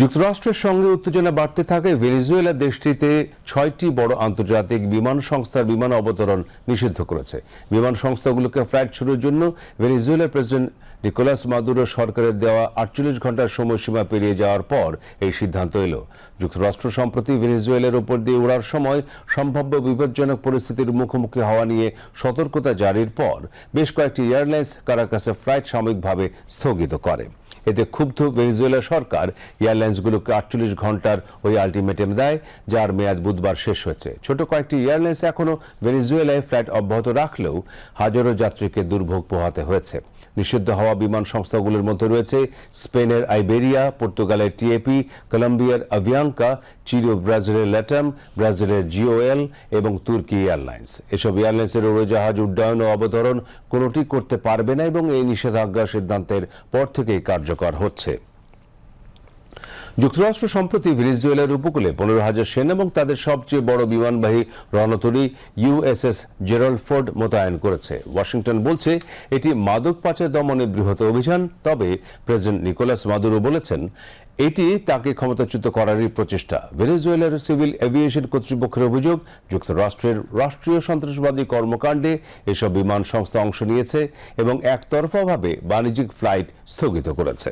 যুক্তরাষ্ট্রের সঙ্গে উত্তেজনা বাড়তে থাকায় ভেনেজুয়েলা দেশটিতে ছয়টি বড় আন্তর্জাতিক বিমান সংস্থার বিমান অবতরণ নিষিদ্ধ করেছে। বিমান সংস্থাগুলোকে ফ্লাইট শুরুর জন্য ভেনেজুয়েলার প্রেসিডেন্ট নিকোলাস মাদুরো সরকারের দেওয়া আটচল্লিশ ঘণ্টার সময়সীমা পেরিয়ে যাওয়ার পর এই সিদ্ধান্ত এলো। যুক্তরাষ্ট্র সম্প্রতি ভেনেজুয়েলার উপর দিয়ে ওড়ার সময় সম্ভাব্য বিপজ্জনক পরিস্থিতির মুখোমুখি হওয়া নিয়ে সতর্কতা জারির পর বেশ কয়েকটি এয়ারলাইন্স কারাকাসে ফ্লাইট সাময়িকভাবে স্থগিত করে। এতে ক্ষুব্ধ ভেনেজুয়েলা সরকার এয়ারলাইন্সগুলোকে আটচল্লিশ ঘণ্টার ওই আলটিমেটাম দেয়, যার মেয়াদ বুধবার শেষ হয়েছে। ছোট কয়েকটি এয়ারলাইন্স এখনও ভেনেজুয়েলায় ফ্লাইট অব্যাহত রাখলেও হাজারো যাত্রীকে দুর্ভোগ পোহাতে হয়েছে। নিষিদ্ধ হওয়া বিমান সংস্থাগুলোর মধ্যে রয়েছে স্পেনের আইবেরিয়া, পর্তুগালের টিএপি কলম্বিয়ার আভিয়াঙ্কা চিরো ব্রাজিলের ল্যাটাম, ব্রাজিলের জিওএল এবং তুর্কি এয়ারলাইন্স। এসব এয়ারলাইন্সের উড়োজাহাজ উড্ডয়ন ও অবতরণ কোনোটি করতে পারবে না এবং এই নিষেধাজ্ঞা সিদ্ধান্তের পর থেকেই কার্যকর হচ্ছে। যুক্তরাষ্ট্র সম্প্রতি ভেনেজুয়েলার উপকূলে পনেরো হাজার সেনা এবং তাদের সবচেয়ে বড় বিমানবাহী রণতরী ইউএসএস জেরাল্ড ফোর্ড মোতায়েন করেছে। ওয়াশিংটন বলছে, এটি মাদক পাচার দমনে বৃহৎ অভিযান, তবে প্রেসিডেন্ট নিকোলাস মাদুরো বলেছেন, এটি তাকে ক্ষমতাচ্যুত করারই প্রচেষ্টা। ভেনেজুয়েলার সিভিল এভিয়েশন কর্তৃপক্ষের অভিযোগ, যুক্তরাষ্ট্রের রাষ্ট্রীয় সন্ত্রাসবাদী কর্মকাণ্ডে এসব বিমান সংস্থা অংশ নিয়েছে এবং একতরফাভাবে বাণিজ্যিক ফ্লাইট স্থগিত করেছে।